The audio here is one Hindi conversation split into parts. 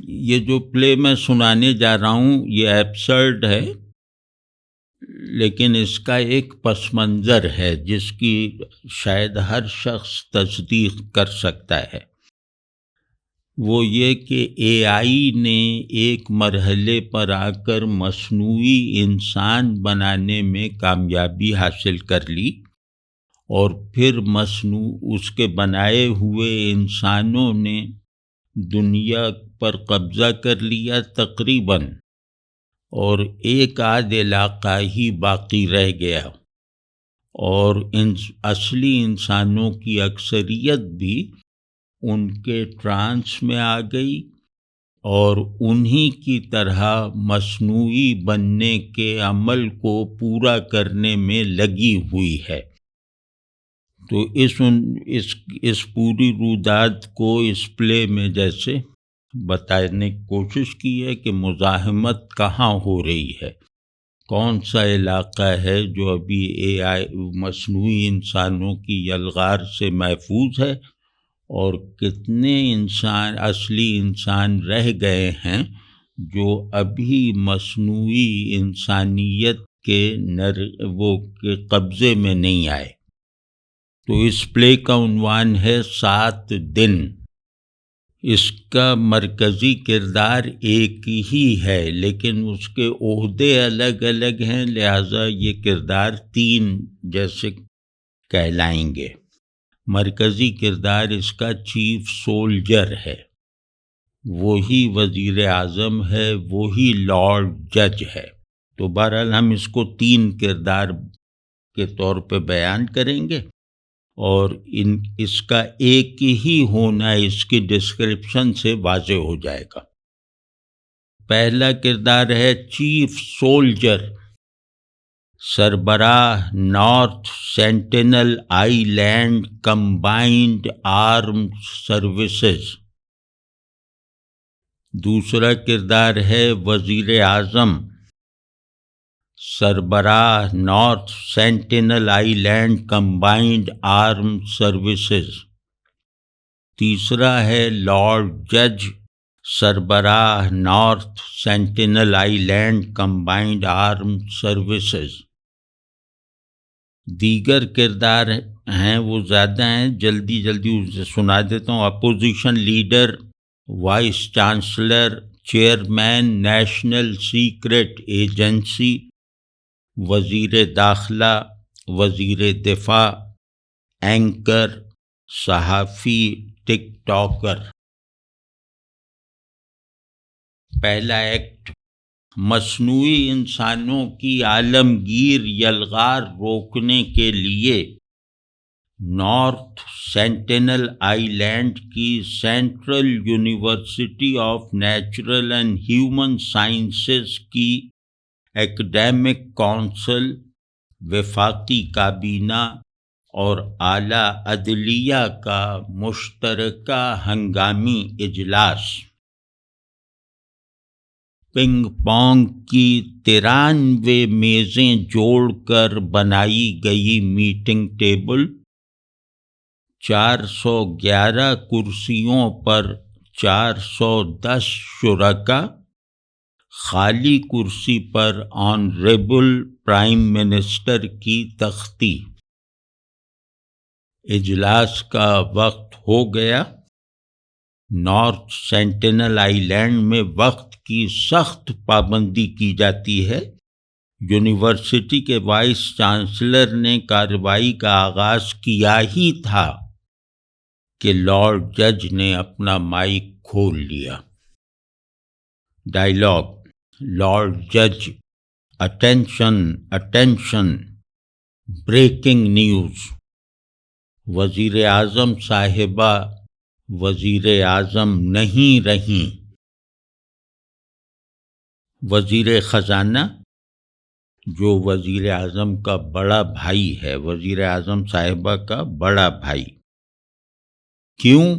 ये जो प्ले मैं सुनाने जा रहा हूँ, ये एब्सर्ड है, लेकिन इसका एक पस मंज़र है, जिसकी शायद हर शख्स तस्दीक कर सकता है। वो ये कि एआई ने एक मरहले पर आकर मसनू इंसान बनाने में कामयाबी हासिल कर ली और फिर मसनू उसके बनाए हुए इंसानों ने दुनिया पर कब्ज़ा कर लिया तकरीबन, और एक आध इलाका ही बाकी रह गया। और इन असली इंसानों की अक्सरियत भी उनके ट्रांस में आ गई, और उन्हीं की तरह मसनू बनने के अमल को पूरा करने में लगी हुई है। तो इस उन, इस इस पूरी रुदात को इस प्ले में जैसे बताने की कोशिश की है कि मुजाहमत कहाँ हो रही है। कौन सा इलाका है जो अभी ए आई मसनू इंसानों की यलगार से महफूज है और कितने इंसान, असली इंसान रह गए हैं जो अभी मसनू इंसानियत के नर, वो के कब्ज़े में नहीं आए। तो इस प्ले का उनवान है सात दिन। इसका मरकज़ी किरदार एक ही है, लेकिन उसके ओहदे अलग अलग हैं, लिहाजा ये किरदार तीन जैसे कहलाएँगे। मरकज़ी किरदार इसका चीफ सोल्जर है। वही वज़ीर आज़म है, वही लॉर्ड जज है। तो बहरहाल हम इसको तीन किरदार के तौर पे बयान करेंगे। और इन, इसका एक ही होना इसकी डिस्क्रिप्शन से वाज हो जाएगा। पहला किरदार है chief soldier सरबराह North Sentinel Island combined arm services दूसरा किरदार है वज़ीर आज़म सरबराह North Sentinel Island combined arm services. तीसरा है लॉर्ड जज सरबराह North Sentinel Island combined arm services. दीगर किरदार हैं, वो ज़्यादा हैं जल्दी जल्दी उसे सुना देता हूँ। Opposition leader, vice chancellor, chairman, national secret agency वज़ीर दाखिला, वज़ीर दिफा, एंकर, सहाफ़ी, टिकटॉकर। पहला एक्ट मसनू इंसानों की आलमगीर यलगार रोकने के लिए नॉर्थ सेंटिनल आइलैंड की Central University of Natural and Human Sciences की एकेडमिक काउंसिल, वफाकी काबीना और आला अदलिया का मुश्तरका हंगामी इजलास। पिंग पोंग की तिरानवे मेज़ें जोड़कर बनाई गई मीटिंग टेबल 411 कुर्सियों पर 410 शुरका खाली कुर्सी पर ऑनरेबल प्राइम मिनिस्टर की तख्ती। इजलास का वक्त हो गया। नॉर्थ सेंटिनल आइलैंड में वक्त की सख्त पाबंदी की जाती है। यूनिवर्सिटी के वाइस चांसलर ने कार्रवाई का आगाज़ किया ही था कि लॉर्ड जज ने अपना माइक खोल लिया। डायलॉग लॉर्ड जज अटेंशन अटेंशन ब्रेकिंग न्यूज़ वज़ीर आज़म साहिबा वज़ीर आज़म नहीं रहीं। वज़ीर ख़जाना जो वज़ीर आज़म का बड़ा भाई है वज़ीर आज़म साहिबा का बड़ा भाई। क्यों?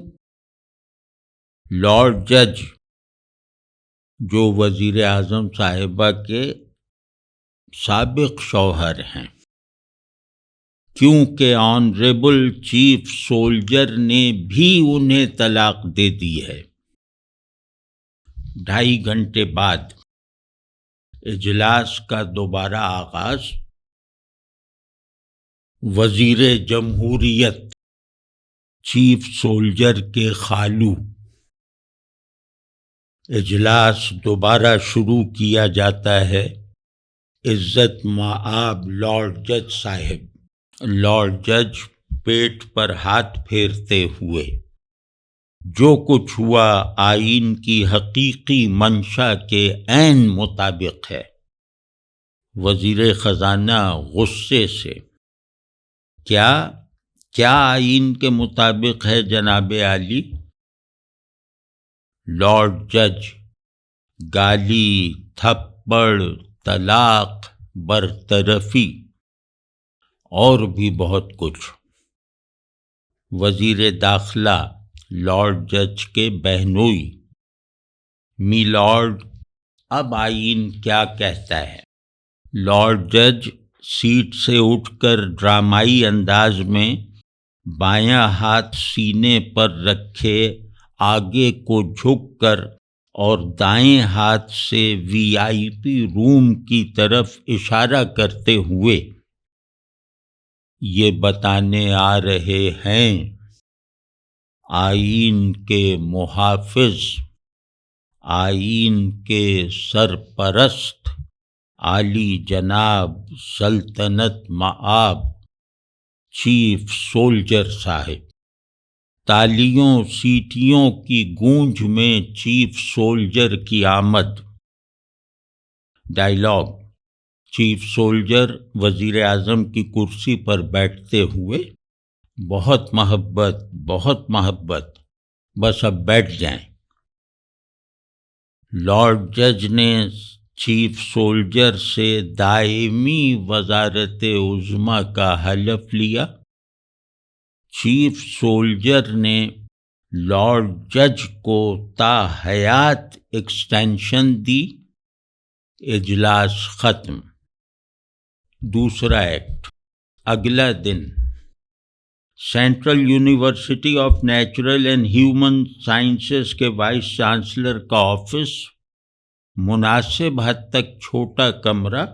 लॉर्ड जज जो वज़ीर अजम साहिबा के सबक शौहर हैं। क्योंकि ऑनरेबल चीफ सोल्जर ने भी उन्हें तलाक दे दी है। ढाई घंटे बाद इजलास का दोबारा आगाज़ वज़ीर जमहूरियत चीफ सोल्जर के खालू इजलास दोबारा शुरू किया जाता है। इज़्ज़त माआब लॉर्ड जज साहिब। लॉर्ड जज पेट पर हाथ फेरते हुए। जो कुछ हुआ आइन की हकीकी मंशा के ऐन मुताबिक है। वज़ीर खजाना गुस्से से। क्या क्या आइन के मुताबिक है जनाब आली? लॉर्ड जज गाली, थप्पड़, तलाक, बरतरफी और भी बहुत कुछ। वज़ीर दाखिला लॉर्ड जज के बहनोई। मी लॉर्ड, अब आइन क्या कहता है? लॉर्ड जज सीट से उठकर ड्रामाई अंदाज में बायां हाथ सीने पर रखे आगे को झुककर और दाएँ हाथ से वीआईपी रूम की तरफ़ इशारा करते हुए ये बताने आ रहे हैं। आइन के मुहाफिज आइन के सरपरस्त, आली जनाब सल्तनत माब चीफ सोल्जर साहिब। तालियों, सीटियों की गूंज में चीफ सोल्जर की आमद डायलॉग, चीफ सोल्जर वज़ीर आज़म की कुर्सी पर बैठते हुए, बहुत मोहब्बत बहुत मोहब्बत, बस अब बैठ जाएँ। लॉर्ड जज ने चीफ सोल्जर से दायमी वजारत उज़मा का हलफ लिया चीफ सोल्जर ने लॉर्ड जज को ताहयात एक्सटेंशन दी। इजलास ख़त्म। दूसरा एक्ट, अगला दिन। Central University of Natural and Human Sciences के वाइस चांसलर का ऑफ़िस, मुनासिब हद तक छोटा कमरा,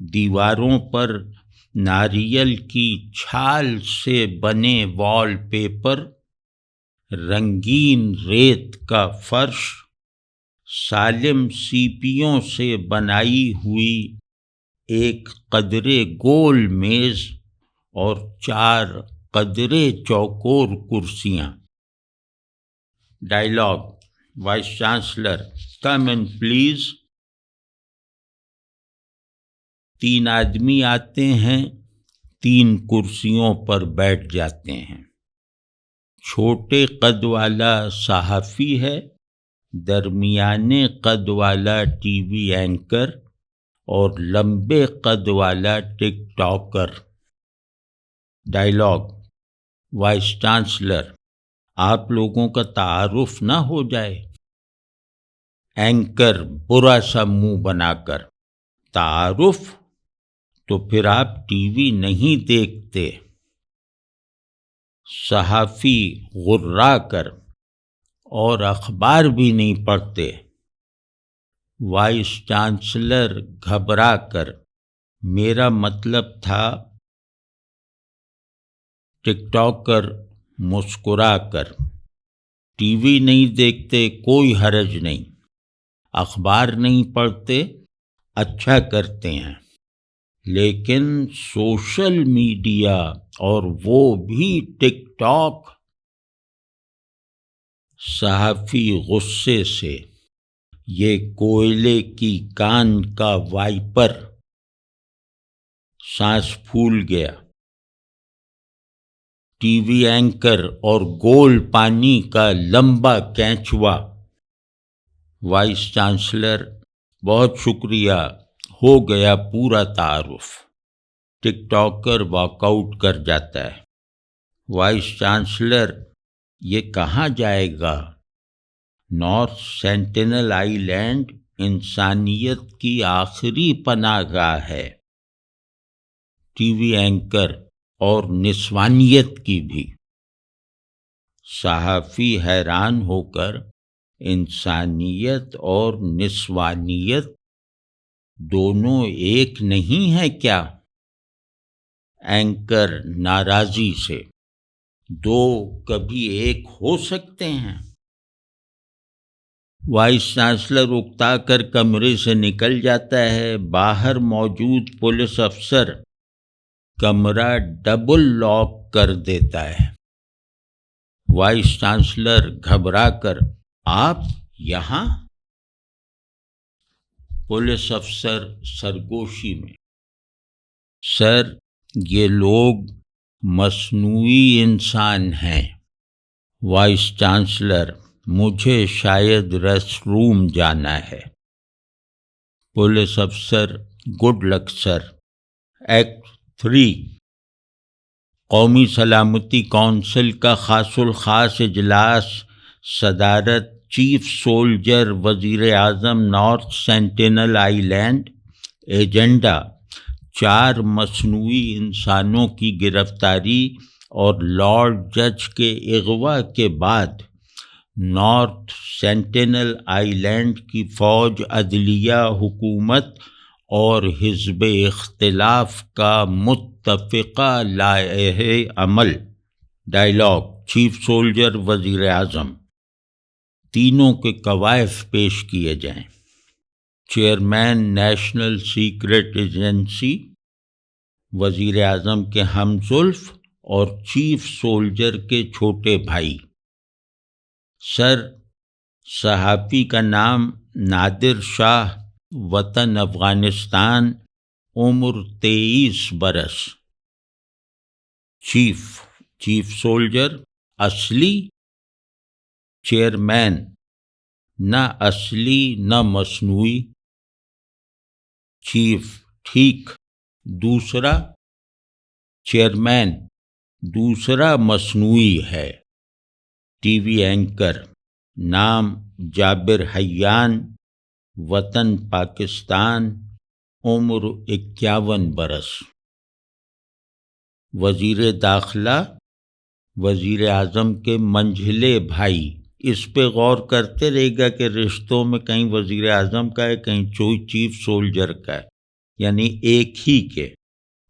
दीवारों पर नारियल की छाल से बने वॉलपेपर रंगीन रेत का फर्श, सालिम सीपियों से बनाई हुई एक कदरे गोल मेज और चार कदरे चौकोर कुर्सियाँ। Dialogue vice chancellor come and please तीन आदमी आते हैं, तीन कुर्सियों पर बैठ जाते हैं। छोटे कद वाला सहाफ़ी है, दरमियाने कद वाला टीवी एंकर और लंबे कद वाला टिकटॉकर। डायलॉग, वाइस चांसलर, आप लोगों का तारुफ ना हो जाए। एंकर बुरा सा मुँह बनाकर, तारुफ तो फिर आप टीवी नहीं देखते। सहाफ़ी गुर्रा कर और अखबार भी नहीं पढ़ते। वाइस चांसलर घबरा कर, मेरा मतलब था टिकटॉकर मुस्कुरा कर। टीवी नहीं देखते, कोई हरज नहीं। अखबार नहीं पढ़ते अच्छा करते हैं। लेकिन सोशल मीडिया और वो भी टिकटॉक सहाफ़ी गुस्से से, ये कोयले की कान का वाइपर सांस फूल गया। टीवी एंकर और गोल पानी का लंबा कैंचवा वाइस चांसलर, बहुत शुक्रिया। हो गया पूरा तारुफ। टिकटॉकर वॉकआउट कर जाता है। वाइस चांसलर, ये कहाँ जाएगा? नॉर्थ सेंटिनल आइलैंड इंसानियत की आखिरी पनागाह है। टीवी एंकर और निस्वानियत की भी। सहाफ़ी हैरान होकर इंसानियत और निस्वानियत दोनों एक नहीं है क्या? एंकर नाराजी से। दो कभी एक हो सकते हैं। वाइस चांसलर उकता कर कमरे से निकल जाता है। बाहर मौजूद पुलिस अफसर कमरा डबल लॉक कर देता है। वाइस चांसलर घबरा कर, आप यहाँ? पुलिस अफसर सरगोशी में। सर, ये लोग मसनूई इंसान हैं। वाइस चांसलर, मुझे शायद रेस्ट रूम जाना है। पुलिस अफसर, good luck sir. Act three. कौमी सलामती कौंसिल का खासुल ख़ास इजलास, सदारत चीफ सोल्जर वज़ी अजम नॉर्थ सेंटिनल आईलैंड एजेंडा, चार मसनू इंसानों की गिरफ्तारी और लॉर्ड जज के अगवा के बाद नॉर्थ सेंटिनल आइलैंड की फ़ौज, अदलिया हुकूमत और हिजब इख्तलाफ का मुतफ़ा लाए अमल डायलॉग, चीफ सोल्जर वज़ी अजम तीनों के कवायफ पेश किए जाएँ। चेयरमैन नेशनल सीक्रेट एजेंसी वज़ी अजम के हमजुल्फ और चीफ सोल्जर के छोटे भाई। सर, सहाफ़ी का नाम नादिर शाह, वतन अफ़गानिस्तान, उम्र तेईस बरस। चीफ चीफ सोल्जर, असली चेयरमैन। न असली, न मसनूई। चीफ, ठीक। दूसरा, चेयरमैन, दूसरा मसनूई है। टीवी एंकर, नाम जाबिर हयान, वतन पाकिस्तान, उम्र इक्यावन बरस। वज़ीर दाखिला वज़ीर आज़म के मंझले भाई। इस पे गौर करते रहेगा कि रिश्तों में कहीं वज़ीर आज़म का है, कहीं चोई चीफ सोल्जर का है। यानी एक ही के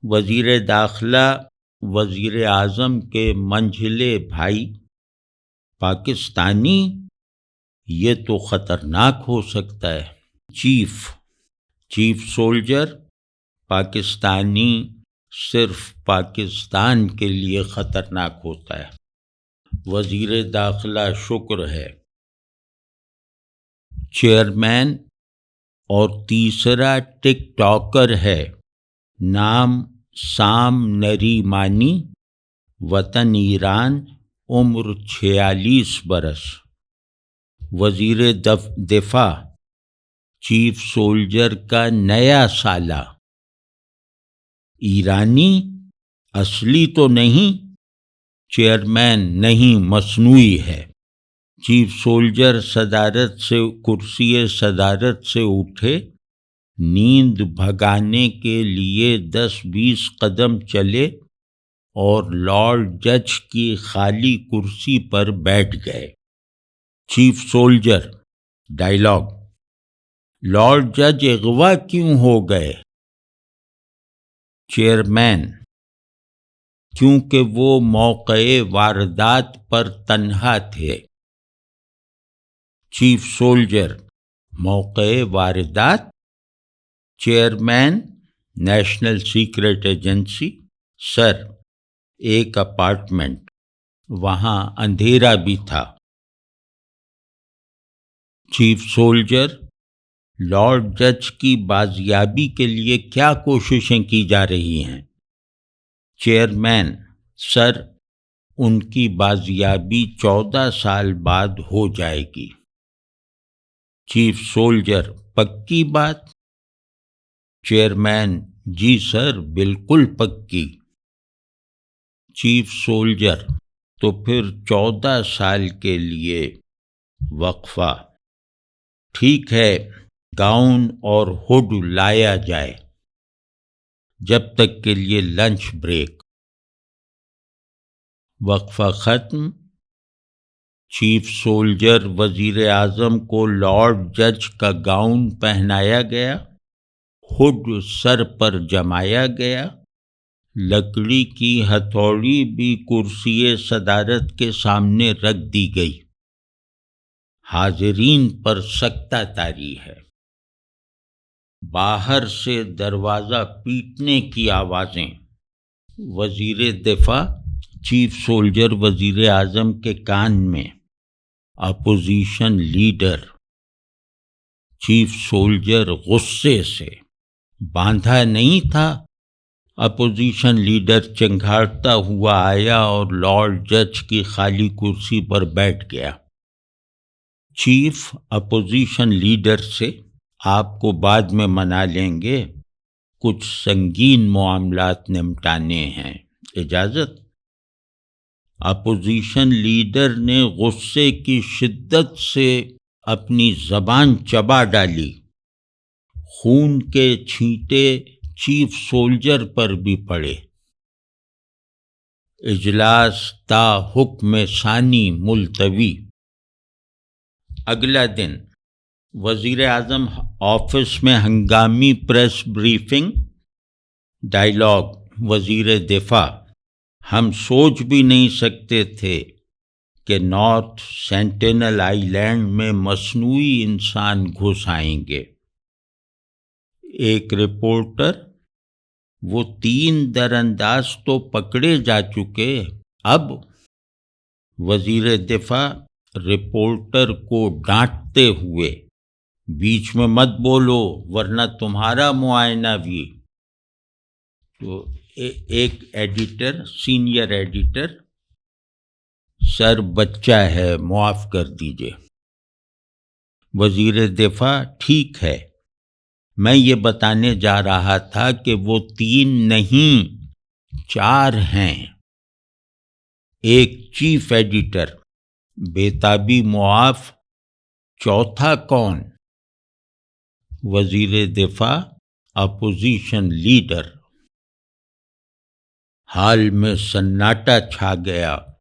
वज़ीर दाखिला वज़ीर आज़म के मंझले भाई पाकिस्तानी, ये तो ख़तरनाक हो सकता है। चीफ चीफ सोल्जर पाकिस्तानी सिर्फ़ पाकिस्तान के लिए ख़तरनाक होता है। वज़ीर दाखिला शुक्र है। चेयरमैन और तीसरा टिकटॉकर है। नाम साम नरीमानी, वतन ईरान, उम्र छियालीस बरस। वज़ीर दिफा, चीफ सोल्जर का नया साला। ईरानी, असली तो नहीं चेयरमैन नहीं, मसनूई है। चीफ सोल्जर सदारत से, कुर्सी सदारत से उठे, नींद भगाने के लिए दस बीस कदम चले और लॉर्ड जज की खाली कुर्सी पर बैठ गए। चीफ सोल्जर, डायलॉग, लॉर्ड जज अगवा क्यों हो गए? चेयरमैन क्योंकि वो मौके वारदात पर तन्हा थे। चीफ सोल्जर, मौके वारदात? Chairman, national secret agency? Sir, एक अपार्टमेंट, वहाँ अंधेरा भी था। चीफ सोल्जर, लॉर्ड जज की बाजियाबी के लिए क्या कोशिशें की जा रही हैं? चेयरमैन, सर, उनकी बाजियाबी चौदह साल बाद हो जाएगी। चीफ सोल्जर, पक्की बात? चेयरमैन, जी सर, बिल्कुल पक्की। चीफ सोल्जर तो फिर चौदह साल के लिए वक्फा। ठीक है, गाउन और हुड लाया जाए। जब तक के लिए लंच ब्रेक वक्फा ख़त्म. चीफ सोल्जर वज़ीर आज़म को लॉर्ड जज का गाउन पहनाया गया. हुड सर पर जमाया गया. लकड़ी की हथौड़ी भी कुर्सी सदारत के सामने रख दी गई. हाजरीन पर सकता तारी है। बाहर से दरवाज़ा पीटने की आवाज़ें। वज़ीर दिफा, चीफ सोल्जर वज़ीर आज़म के कान में। Opposition leader. चीफ सोल्जर गुस्से से। बांधा नहीं था। अपोजिशन लीडर चिंघाड़ता हुआ आया और लॉर्ड जज की खाली कुर्सी पर बैठ गया। चीफ अपोजिशन लीडर से आपको बाद में मना लेंगे, कुछ संगीन मामलात निपटाने हैं। इजाज़त? अपोजिशन लीडर ने गुस्से की शिद्दत से अपनी जबान चबा डाली। खून के छींटे चीफ सोल्जर पर भी पड़े। इजलास ता हुक्म सानी मुलतवी। अगला दिन वज़ीर आज़म ऑफ़िस में हंगामी प्रेस ब्रीफिंग, डायलॉग वज़ीर दिफा हम सोच भी नहीं सकते थे कि नॉर्थ सेंटिनल आइलैंड में मसनू इंसान घुस आएँगे। एक रिपोर्टर, वो तीन दरअंदाज तो पकड़े जा चुके अब वज़ीर दिफा रिपोर्टर को डांटते हुए बीच में मत बोलो वरना तुम्हारा मुआयना भी। तो ए, एक एडिटर सीनियर एडिटर सर बच्चा है मुआफ कर दीजिए। वज़ीर दिफा ठीक है। मैं ये बताने जा रहा था कि वो तीन नहीं चार हैं। एक चीफ एडिटर बेताबी मुआफ चौथा कौन? वज़ीर दिफा अपोजिशन लीडर। हाल में सन्नाटा छा गया।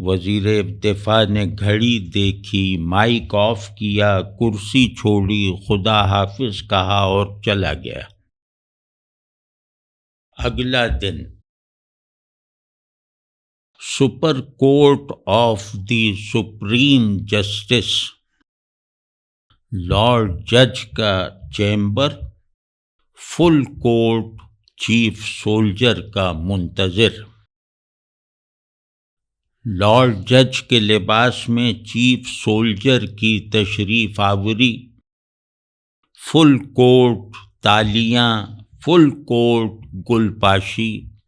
वज़ीर दिफा ने घड़ी देखी, माइक ऑफ़ किया, कुर्सी छोड़ी, खुदा हाफिज कहा और चला गया। अगला दिन। Super court of the supreme justice lord जज का chamber full court chief soldier का मुंतजर। लॉर्ड जज के लिबास में चीफ सोल्जर की तशरीफ़ आवरी। फुल कोर्ट तालियाँ फुल कोर्ट गुलपाशी।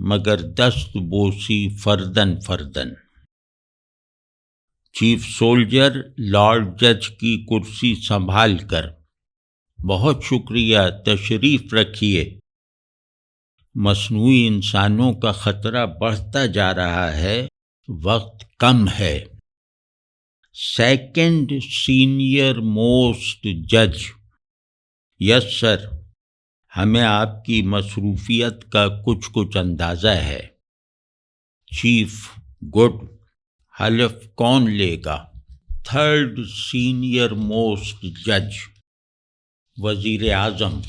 मगर दस्त बोसी फर्दन फर्दन। चीफ सोल्जर लॉर्ड जज की कुर्सी संभाल कर बहुत शुक्रिया तशरीफ़ रखिए। मसनू इंसानों का ख़तरा बढ़ता जा रहा है, वक्त कम है। सेकंड सीनियर मोस्ट जज, यस सर, हमें आपकी मसरूफियत का कुछ कुछ अंदाज़ा है। Chief good. हलफ कौन लेगा? थर्ड सीनियर मोस्ट जज वज़ीर आज़म।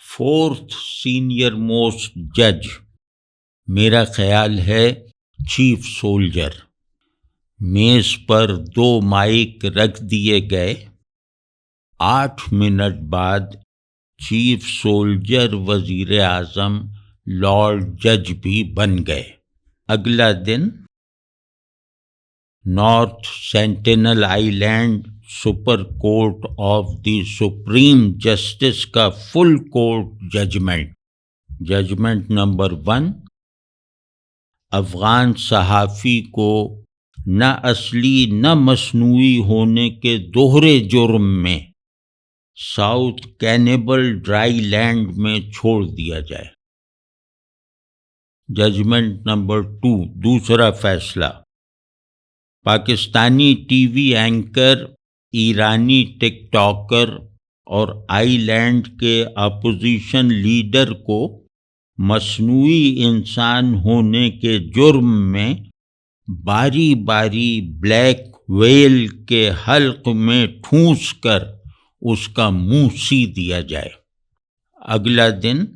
फोर्थ सीनियर मोस्ट जज मेरा ख्याल है चीफ सोल्जर मेज पर दो माइक रख दिए गए। आठ मिनट बाद चीफ सोल्जर वज़ीर आज़म लॉर्ड जज भी बन गए। अगला दिन North Sentinel Island super court of the supreme justice का full court judgment. Judgment number one, Afghan सहाफ़ी को न असली, न मसनूई होने के दोहरे जुर्म में साउथ कैनेबल ड्राई लैंड में छोड़ दिया जाए। जजमेंट नंबर टू दूसरा फैसला। पाकिस्तानी टीवी एंकर, ईरानी टिकटॉकर और आईलैंड के अपोजिशन लीडर को मसनूई इंसान होने के जुर्म में बारी बारी ब्लैक वेल के हल्क में ठूस कर उसका मुँह सी दिया जाए। अगला दिन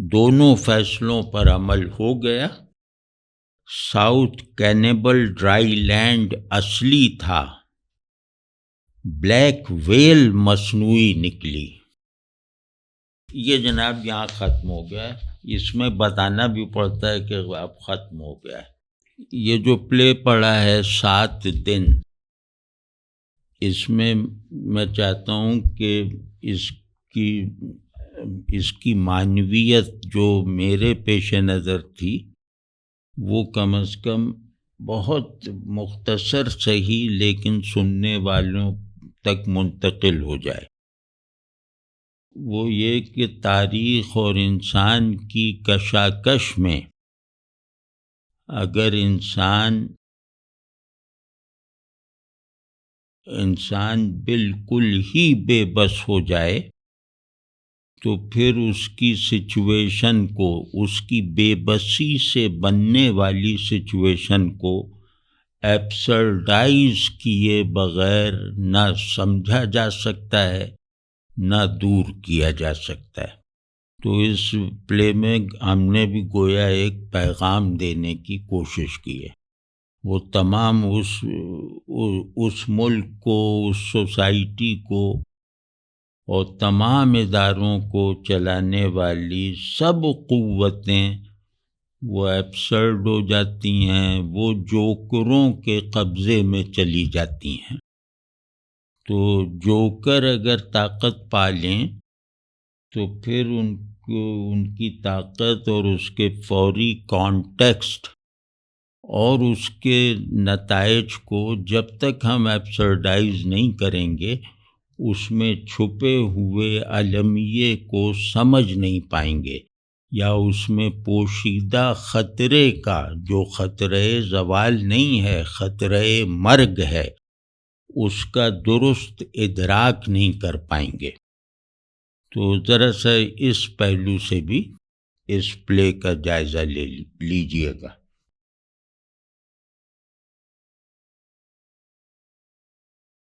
दोनों फैसलों पर अमल हो गया। साउथ कैनेबल ड्राई लैंड असली था। ब्लैक वेल मसनूई निकली। ये जनाब यहाँ ख़त्म हो गया है। इसमें बताना भी पड़ता है कि अब ख़त्म हो गया है। ये जो प्ले पड़ा है सात दिन, इसमें मैं चाहता हूँ कि इसकी इसकी मानवीयत जो मेरे पेश नज़र थी, वो कम अज़ कम बहुत मुख्तसर सही, लेकिन सुनने वालों तक मुंतकिल हो जाए। वो ये कि तारीख़ और इंसान की कशाकश में अगर इंसान इंसान बिल्कुल ही बेबस हो जाए तो फिर उसकी सिचुएशन को, उसकी बेबसी से बनने वाली सिचुएशन को एप्सरडाइज किए बगैर न समझा जा सकता है, न दूर किया जा सकता है। तो इस प्ले में हमने भी गोया एक पैगाम देने की कोशिश की है। वो तमाम उस उस मुल्क को, उस सोसाइटी को और तमाम इदारों को चलाने वाली सब क़वतें वो एब्सर्ड हो जाती हैं, वो जोकरों के कब्ज़े में चली जाती हैं। तो जोकर अगर ताकत पा लें तो फिर उनको, उनकी ताकत और उसके फौरी कॉन्टेक्स्ट और उसके नतज को जब तक हम एब्सर्डाइज नहीं करेंगे उसमें छुपे हुए अलमिए को समझ नहीं पाएँगे या उसमें पोशीदा ख़तरे का, जो ख़तरे जवाल नहीं है, ख़तरे मर्ग है, उसका दुरुस्त इदराक नहीं कर पाएँगे। तो ज़रा सा इस पहलू से भी इस प्ले का जायज़ा ले लीजिएगा।